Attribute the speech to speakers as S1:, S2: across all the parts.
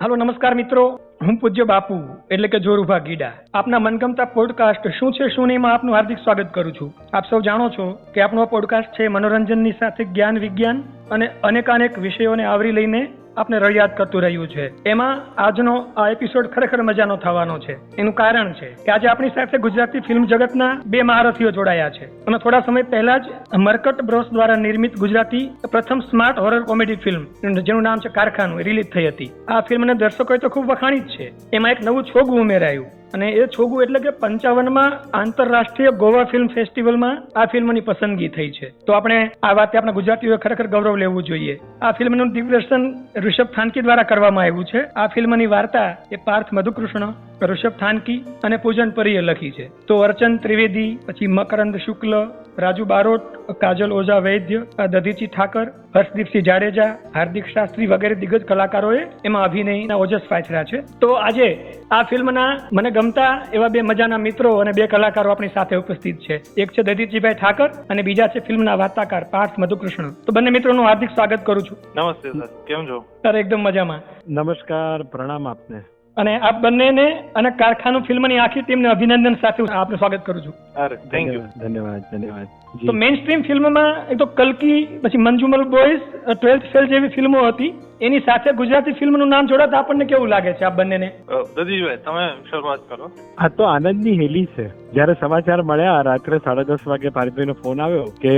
S1: હાલો, નમસ્કાર મિત્રો. હું પૂજ્ય બાપુ, એટલે કે જોરુભા ગીડા. આપના મનગમતા પોડકાસ્ટ શું છે, શું નહીં માં આપનું હાર્દિક સ્વાગત કરું છું. આપ સૌ જાણો છો કે આપણો પોડકાસ્ટ છે મનોરંજનની સાથે જ્ઞાન, વિજ્ઞાન અને અનેકાનેક વિષયોને આવરી લઈને આપને રળિયાત કરતું રહ્યું છે. એમાં આજનો આ એપિસોડ ખરેખર મજાનો થવાનો છે. એનું કારણ છે કે આજે આપણી સાથે ગુજરાતી ફિલ્મ જગતના બે મહારથીઓ જોડાયા છે. અને થોડા સમય પહેલા જ મરકટ બ્રોસ દ્વારા નિર્મિત ગુજરાતી પ્રથમ સ્માર્ટ હોરર કોમેડી ફિલ્મ જેનું નામ છે કારખાનું રિલીઝ થઈ હતી. આ ફિલ્મને દર્શકોએ તો ખૂબ વખાણી જ છે. એમાં એક નવું છોગું ઉમેરાયું. અને એ છોગું એટલે કે પંચાવનમાં આંતરરાષ્ટ્રીય ગોવા ફિલ્મ ફેસ્ટિવલમાં આ ફિલ્મની પસંદગી થઈ છે. તો આપણે આ વાતે આપણા ગુજરાતીઓએ ખરેખર ગૌરવ લેવું જોઈએ. આ ફિલ્મનું દિગ્દર્શન ઋષભ થાનકી દ્વારા કરવામાં આવ્યું છે. આ ફિલ્મની વાર્તા એ પાર્થ મધુકૃષ્ણ, ઋષભ થાનકી અને પૂજન પરીએ લખી છે. તો અર્ચન ત્રિવેદી, પછી મકરંદ શુક્લ રાજુ બારોટ કાજલ ઓઝા વૈદ્ય દધીચી ઠાકર હર્ષદીપસિંહ જાડેજા હાર્દિક શાસ્ત્રી વગેરે દિગ્ગજ કલાકારોએ એમાં અભિનયના ઓજસ પાથર્યા છે. તો આજે આ ફિલ્મના મને ગમતા એવા બે મજાના મિત્રો અને બે કલાકારો આપણી સાથે ઉપસ્થિત છે. એક છે દધીચીભાઈ ઠાકર અને બીજા છે ફિલ્મના વાર્તાકાર પાર્થ મધુકૃષ્ણ. તો બંને મિત્રોનું હાર્દિક સ્વાગત કરું છું.
S2: નમસ્તે સર. કેમ છો?
S1: સર એકદમ મજામાં.
S3: નમસ્કાર પ્રણામ આપને.
S1: અને આપ બંનેને અને કારખાનું ફિલ્મની આખી ટીમને અભિનંદન સાથે આપનું સ્વાગત કરું છું.
S2: અરે થેન્ક યુ
S3: ધન્યવાદ ધન્યવાદ
S1: તો મેઇન સ્ટ્રીમ ફિલ્મમાં એક તો કલ્કી પછી મંજુમલ બોયઝ ટ્વેલ્થ ફેલ જેવી ફિલ્મો હતી. એની સાથે ગુજરાતી ફિલ્મનું નામ જોડાતા આપણને કેવું લાગે છે આ બંનેને?
S2: દધીશભાઈ તમે શરૂઆત કરો.
S3: આ તો આનંદની હેલી છે. જ્યારે સમાચાર મળ્યા રાત્રે સાડા દસ વાગે પારિતભાઈનો ફોન આવ્યો કે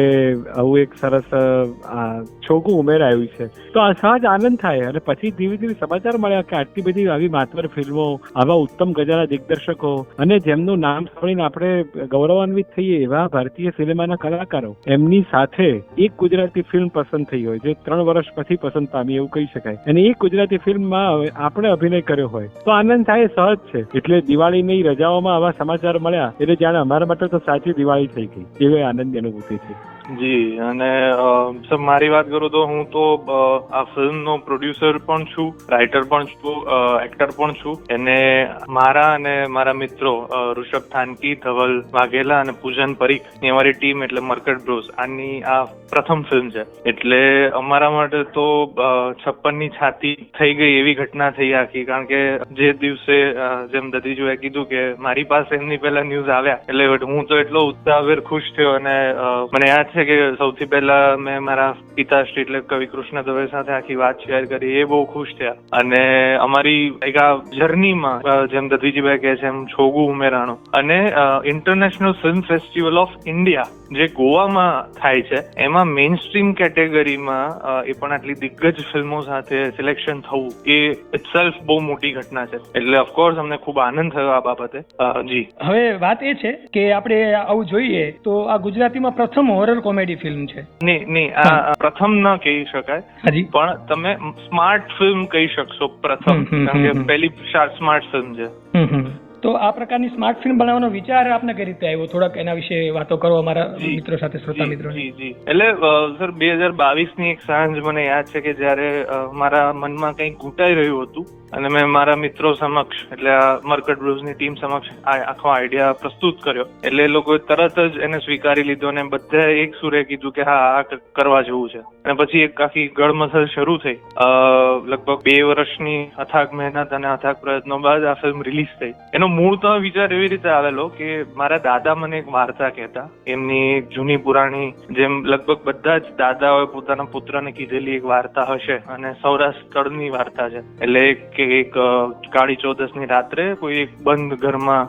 S3: આવું એક સરસ છોકું ઉમેરાયું છે. તો આ સહજ આનંદ થાય અને પછી ધીરે ધીરે સમાચાર મળ્યા કે આટલી બધી આવી માતવર ફિલ્મો આવા ઉત્તમ ગજાના દિગ્દર્શકો અને જેમનું નામ સાંભળીને આપણે ગૌરવાન્વિત થઈએ એવા ભારતીય સિનેમાના કલાકારો એમની સાથે એક ગુજરાતી ફિલ્મ પસંદ થઈ હોય જે ત્રણ વર્ષ પછી પસંદ પામી એવું કહી શકાય. અને એ ગુજરાતી ફિલ્મમાં આપણે અભિનય કર્યો હોય. તો આનંદ થાય સહજ છે. એટલે દિવાળીની રજાઓમાં આવા સમાચાર મળ્યા, એટલે જાણે અમારા માટે તો સાચી દિવાળી થઈ ગઈ. એવી આનંદની અનુભૂતિ છે.
S2: જી, અને સર, મારી વાત કરું તો હું તો આ આ ફિલ્મનો પ્રોડ્યુસર પણ છું, રાઇટર પણ છું એક્ટર પણ છું. એને મારા અને મારા મિત્રો ઋષભ થાનકી, ધવલ વાઘેલા અને પૂજન પરીખની અમારી ટીમ એટલે મર્કટ બ્રોસ, આની આ પ્રથમ ફિલ્મ છે. એટલે અમારા માટે તો છપ્પનની છાતી થઈ ગઈ એવી ઘટના થઈ આખી, કારણ કે જે દિવસે જેમ દધીજુએ કીધું કે મારી પાસે એમની પહેલા ન્યૂઝ આવ્યા, એટલે હું તો એટલો ઉત્સાહભેર ખુશ થયો અને મને યાદ છે કે સૌથી પહેલા મેં મારા પિતાશ્રી એટલે કવિ કૃષ્ણ દવે સાથે આખી વાત શેર કરી, એ બહુ ખુશ થયા. અને અમારી એક આ જર્નીમાં જેમ દધીજીભાઈ કહે છે એમ, છોગું ઉમેરાણું. અને international film festival of India જે ગોવામાં થાય છે, એમાં મેઇન સ્ટ્રીમ કેટેગરીમાં એ પણ આટલી દિગ્ગજ ફિલ્મો સાથે સિલેક્શન થવું, એ ઇટસેલ્ફ બહુ મોટી ઘટના છે. એટલે ઓફકોર્સ અમને ખૂબ આનંદ થયો આ બાબતે. જી.
S1: હવે વાત એ છે કે આપણે આવું જોઈએ તો આ ગુજરાતીમાં પ્રથમ હોરર કોમેડી ફિલ્મ છે.
S2: નહીં નહીં આ પ્રથમ ન કહી શકાય પણ તમે સ્માર્ટ ફિલ્મ કહી શકશો પ્રથમ કારણ. કે પહેલી સ્માર્ટ ફિલ્મ છે.
S1: તો આ પ્રકારની સ્માર્ટ ફિલ્મ બનાવવાનો વિચાર આપને કઈ રીતે આવ્યો? થોડાક એના વિશે વાતો કરો અમારા મિત્રો સાથે શ્રોતા મિત્રો
S2: જી જી. એટલે સર બે હજાર બાવીસની એક સાંજ મને યાદ છે કે જ્યારે મારા મનમાં કંઈક ઘૂંટાઈ રહ્યું હતું અને મેં મારા મિત્રો સમક્ષ, એટલે આ મર્કટ બ્રુઝની ટીમ સમક્ષ આ આખો આઈડિયા પ્રસ્તુત કર્યો. એટલે લોકોએ તરત જ એને સ્વીકારી લીધો અને બધા એક સુરે કીધું કે હા, આ કરવા જેવું છે. અને પછી એક આખી ગળમથલ શરૂ થઈ. લગભગ બે વર્ષની અથાગ મહેનત અને અથાગ પ્રયત્નો બાદ આ ફિલ્મ રિલીઝ થઈ. એનો મૂળ તો વિચાર એવી રીતે આવેલો કે મારા દાદા મને એક વાર્તા કહેતા. એમની જૂની પુરાણી જેમ લગભગ બધા જ દાદાઓએ પોતાના પુત્રને કીધેલી એક વાર્તા હશે અને સૌરાષ્ટ્રની વાર્તા છે. એટલે કે એક કાળી ચૌદસની રાત્રે કોઈ એક બંધ ઘરમાં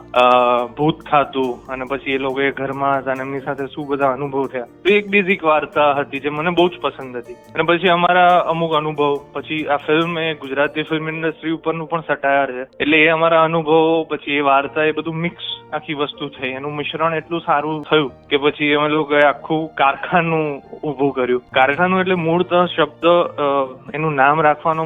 S2: ભૂત ખાતું અને પછી એ લોકો એ ઘરમાં હતા એમની સાથે શું બધા અનુભવ થયા. તો એક બેઝિક વાર્તા હતી જે મને બહુ જ પસંદ હતી. અને પછી અમારા અમુક અનુભવ પછી આ ફિલ્મ એ ગુજરાતી ફિલ્મ ઇન્ડસ્ટ્રી ઉપરનું પણ સટાયર છે. એટલે એ અમારા અનુભવો પછી એ વાર્તા એ બધું મિક્સ આખી વસ્તુ થઈ. એનું મિશ્રણ એટલું સારું થયું કે પછી અમે લોકોએ આખું કારખાનું ઊભું કર્યું. કારખાનું એટલે મૂળ તો શબ્દ એનું નામ રાખવાનો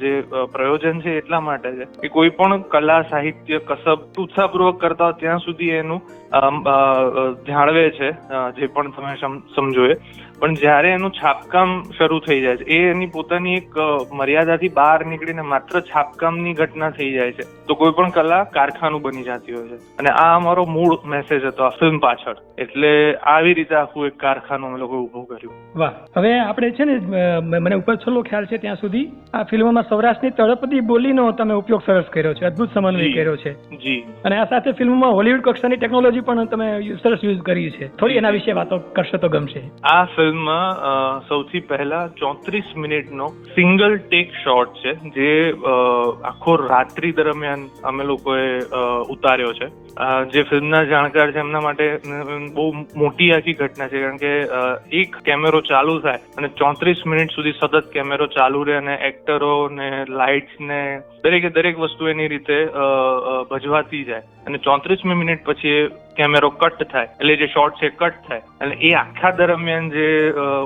S2: જે અ, પ્રયોજન છે એટલા માટે છે. કે કોઈ પણ કલા, સાહિત્ય, કસબ, ઉત્સાહપૂર્વક કરતા ત્યાં સુધી એનું જાળવે છે જે પણ તમે સમજો એ પણ જ્યારે એનું છાપકામ શરૂ થઈ જાય છે એ એની પોતાની એક મર્યાદાથી બહાર નીકળીને માત્ર છાપકામની ઘટના થઈ જાય છે તો કોઈ પણ કલા કારખાનું બની જતી હોય છે. અને આ અમારો મૂળ મેસેજ હતો આ ફિલ્મ પાછળ. એટલે આવી રીતે આખું એક કારખાનું અમે લોકો ઉભું કર્યું.
S1: વાહ. હવે આપણે છે ને મને ઉપર છેલ્લો ખ્યાલ છે ત્યાં સુધી આ ફિલ્મમાં સૌરાષ્ટ્રની તળપદી બોલીનો તમે ઉપયોગ સરસ કર્યો છે અદભુત સમન્વય. કર્યો છે.
S2: જી.
S1: અને આ સાથે ફિલ્મમાં હોલિવૂડ કક્ષાની ટેકનોલોજી પણ તમે સરસ યુઝ કરી છે. થોડી એના વિશે વાતો કરશો તો ગમશે.
S2: આ ફિલ્મમાં સૌથી પહેલા ચોત્રીસ મિનિટનો સિંગલ ટેક શોટ છે, જે આખો રાત્રિ દરમિયાન અમે લોકોએ ઉતાર્યો છે. જે ફિલ્મના જાણકાર છે, એમના માટે બહુ મોટી આખી ઘટના છે, કારણ કે એક કેમેરો ચાલુ થાય અને ચોત્રીસ મિનિટ સુધી સતત કેમેરો ચાલુ રહે અને એક્ટરો ને લાઇટ્સ ને, દરેકે દરેક વસ્તુ એની રીતે ભજવાતી જાય. અને ચોત્રીસમી મિનિટ પછી કેમેરો કટ થાય, એટલે જે શોર્ટ છે કટ થાય. અને એ આખા દરમિયાન જે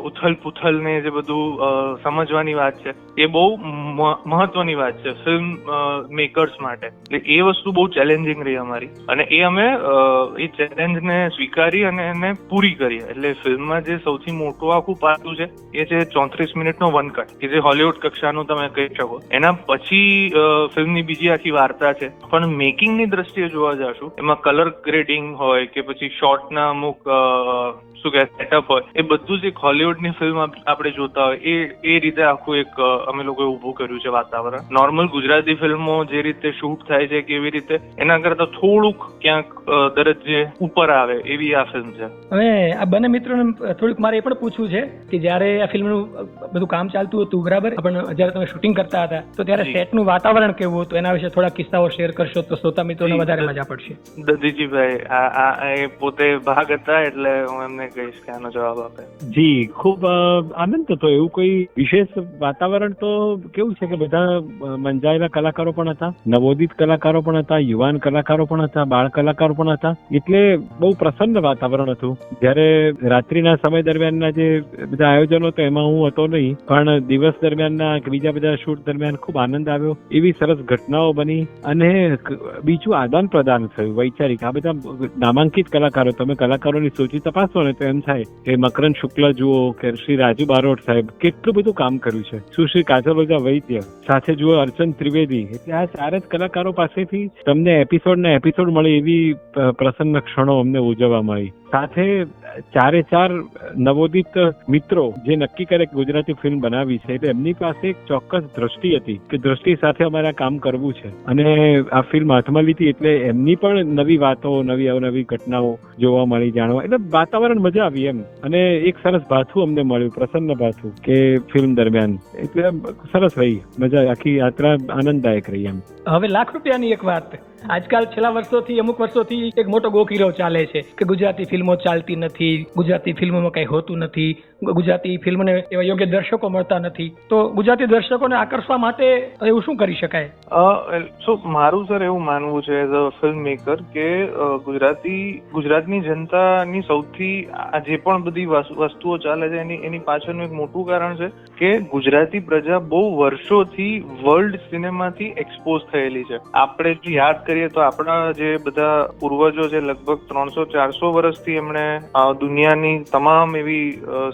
S2: ઉથલ પુથલ ને જે બધું સમજવાની વાત છે, એ બહુ મહત્વની વાત છે ફિલ્મ મેકર્સ માટે. એટલે એ વસ્તુ બહુ ચેલેન્જિંગ રહી અમારી. અને એ અમે એ ચેલેન્જને સ્વીકારી અને એને પૂરી કરી. એટલે ફિલ્મમાં જે સૌથી મોટું આખું પાસું છે, એ છે ચોત્રીસ મિનિટનો વન કટ કે જે હોલિવૂડ કક્ષાનું તમે કહી શકો. એના પછી ફિલ્મની બીજી આખી વાર્તા છે. પણ મેકિંગની દ્રષ્ટિએ જોવા જશું. એમાં કલર ગ્રેડિંગ હોય કે પછી શોર્ટના અમુક શું કહે સેટઅપ હોય એ બધું જ એક હોલિવૂડની ફિલ્મ આપણે જોતા હોય એ એ રીતે આખું એક અમે લોકોએ ઊભું કર્યું છે વાતાવરણ. નોર્મલ ગુજરાતી ફિલ્મો જે રીતે શૂટ થાય છે કે એવી રીતે એના કરતાં થોડુંક ક્યાંક દરજ્જે ઉપર આવે એવી આ ફિલ્મ છે.
S1: હવે આ બંને મિત્રોને થોડુંક મારે એ પણ પૂછવું છે કે જ્યારે આ ફિલ્મનું બધું કામ ચાલતું હતું બરાબર? પણ જ્યારે તમે શૂટિંગ કરતા હતા તો ત્યારે. સેટનું વાતાવરણ કેવું હતું? એના વિશે થોડા કિસ્સાઓ શેર કરશો તો શ્રોતા મિત્રોને વધારે મજા પડશે.
S2: દધીજીભાઈ આ આ એ પોતે ભાગ હતા એટલે હું એમને કહીશ કે આનો જવાબ આપે.
S3: જી ખૂબ આનંદ હતો એવું કોઈ વિશેષ વાતાવરણ તો કેવું છે કે બધા મંજાયેલા કલાકારો પણ હતા નવોદિત કલાકારો પણ હતા યુવાન કલાકારો પણ હતા બાળ કલાકારો પણ હતા. એટલે બહુ પ્રસન્ન વાતાવરણ હતું. જ્યારે રાત્રિના સમય દરમિયાનના જે બધા આયોજનો તો એમાં હું હતો નહીં પણ દિવસ દરમિયાનના બીજા બધા શૂટ દરમિયાન ખૂબ આનંદ આવ્યો. એવી સરસ ઘટનાઓ બની અને બીજું આદાન પ્રદાન થયું, વૈચારિક. આ બધા નામાંકિત કલાકારો, તમે કલાકારોની સૂચિ તપાસો ને તો એમ થાય કે મકરંદ શુક્લા જુઓ કે શ્રી રાજુ બારોટ સાહેબ કેટલું બધું કામ કર્યું છે. સુશ્રી કાજલોજા વૈદ્ય, સાથે જુઓ અર્ચન ત્રિવેદી. એટલે આ ચાર જ કલાકારો પાસેથી તમને એપિસોડ ને એપિસોડ મળે એવી પ્રસન્ન ક્ષણો અમને ઉજવવા મળી. સાથે ચારે ચાર નવોદિત મિત્રો જે નક્કી કરે કે ગુજરાતી ફિલ્મ બનાવી છે, એટલે એમની પાસે એક ચોક્કસ દ્રષ્ટિ હતી કે દ્રષ્ટિ સાથે અમારે કામ કરવું છે. અને આ ફિલ્મ હાથમાં લીધી એટલે એમની પણ નવી વાતો, નવી અવનવી ઘટનાઓ જોવા મળી, જાણવા. એટલે વાતાવરણ મજા આવી એમ. અને એક સરસ ભાથું અમને મળ્યું, પ્રસન્ન ભાથું, કે ફિલ્મ દરમિયાન. એટલે સરસ રહી. મજા, આખી યાત્રા આનંદદાયક રહી એમ.
S1: હવે લાખ રૂપિયાની એક વાત. આજકાલ છેલ્લા વર્ષોથી, અમુક વર્ષોથી એક મોટો ગોકીરો ચાલે છે કે ગુજરાતી ફિલ્મો ચાલતી નથી, ગુજરાતી ફિલ્મોમાં કંઈ હોતું નથી ગુજરાતી ફિલ્મને એવા યોગ્ય દર્શકો મળતા નથી. તો ગુજરાતી દર્શકોને આકર્ષવા માટે એવું શું કરી શકાય?
S2: સો મારું સર એવું માનવું છે એઝ અ ફિલ્મ મેકર કે ગુજરાતી, ગુજરાતની જનતાની સૌથી જે પણ બધી વસ્તુઓ ચાલે છે એની એની પાછળનું એક મોટું કારણ છે કે ગુજરાતી પ્રજા બહુ વર્ષોથી વર્લ્ડ સિનેમાથી એક્સપોઝ થયેલી છે. આપણે યાદ કરીએ તો આપણા જે બધા પૂર્વજો છે, લગભગ ત્રણસો, ચારસો વર્ષથી એમણે દુનિયાની તમામ એવી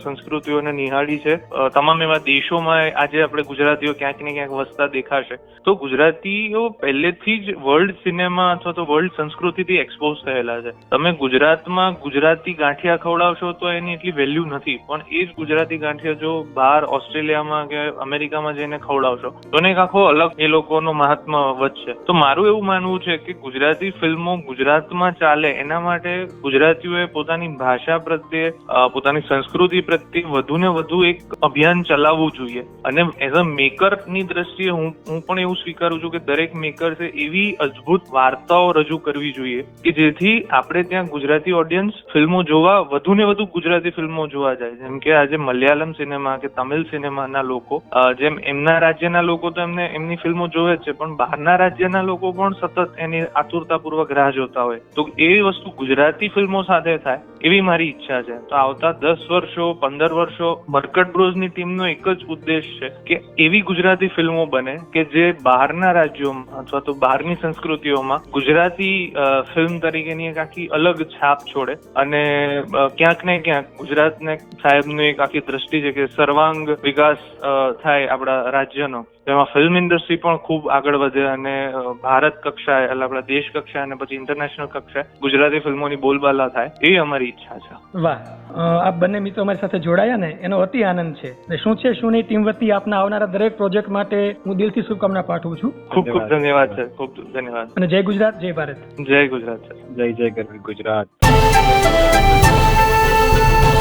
S2: સંસ્કૃતિઓને નિહાળી છે. તમામ એવા દેશોમાં આજે આપણે ગુજરાતીઓ ક્યાંક ને ક્યાંક વસતા દેખાશે. તો ગુજરાતીઓ પહેલેથી જ વર્લ્ડ સિનેમા અથવા તો વર્લ્ડ સંસ્કૃતિથી એક્સપોઝ થયેલા છે. તમે ગુજરાતમાં ગુજરાતી ગાંઠિયા ખવડાવશો તો એની એટલી વેલ્યુ નથી. પણ એ જ ગુજરાતી ગાંઠિયા જો બહાર ઓસ્ટ્રેલિયામાં કે અમેરિકામાં જઈને ખવડાવશો, તો એક આખો અલગ એ લોકોનો મહાત્મા વધશે તો મારું એવું માનવું છે કે ગુજરાતી ફિલ્મો ગુજરાતમાં ચાલે, એના માટે ગુજરાતીઓએ પોતાની ભાષા પ્રત્યે પોતાની સંસ્કૃતિ પ્રત્યે વધુ ને વધુ એક અભિયાન ચલાવવું જોઈએ. અને એઝ અ મેકરની દ્રષ્ટિએ હું પણ એવું સ્વીકારું છું કે દરેક મેકર્સે એવી અદ્ભુત વાર્તાઓ રજૂ કરવી જોઈએ કે જેથી આપણે ત્યાં ગુજરાતી ઓડિયન્સ ફિલ્મો જોવા, વધુ ને વધુ ગુજરાતી ફિલ્મો જોવા જાય. જેમ કે આજે મલયાલમ સિનેમા કે તમિલ સિનેમાના લોકો જેમ એમના રાજ્યના લોકો તો એમને એમની ફિલ્મો જોવે જ છે, પણ બહારના રાજ્યના લોકો પણ સતત એની આતુરતાપૂર્વક રાહ જોતા હોય. તો એવી વસ્તુ ગુજરાતી ફિલ્મો સાથે થાય, એવી મારી ઈચ્છા છે. તો આવતા દસ વર્ષો, પંદર વર્ષો મર્કટ બ્રોઝની ટીમનો એક જ ઉદ્દેશ છે કે એવી ગુજરાતી ફિલ્મો બને કે જે બહારના રાજ્યોમાં અથવા તો બહારની સંસ્કૃતિઓમાં ગુજરાતી ફિલ્મ તરીકેની એક આખી અલગ છાપ છોડે અને ક્યાંક ને ક્યાંક ગુજરાતને સાહેબની એક આખી દ્રષ્ટિ છે કે સર્વાંગ વિકાસ થાય આપણા રાજ્યનો. તેમાં ફિલ્મ ઇન્ડસ્ટ્રી પણ ખૂબ આગળ વધે અને ભારત કક્ષાએ એટલે આપણા દેશ કક્ષાએ અને પછી ઇન્ટરનેશનલ કક્ષાએ ગુજરાતી ફિલ્મોની બોલબાલા થાય એ અમારી ઈચ્છા છે.
S1: વાહ. આપ બંને મિત્રો અમારી સાથે જોડાયા ને એનો અતિ આનંદ છે. ને શું છે શું નહીં ટીમ વતી આપના આવનારા દરેક પ્રોજેક્ટ માટે હું દિલથી શુભકામના પાઠવું છું.
S2: ખૂબ ખૂબ
S3: ધન્યવાદ.
S2: ધન્યવાદ છે ખૂબ ધન્યવાદ.
S1: અને જય ગુજરાત જય ભારત.
S2: જય ગુજરાત
S3: જય જય ગરવી ગુજરાત.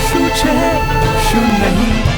S4: શું છે શું નહીં?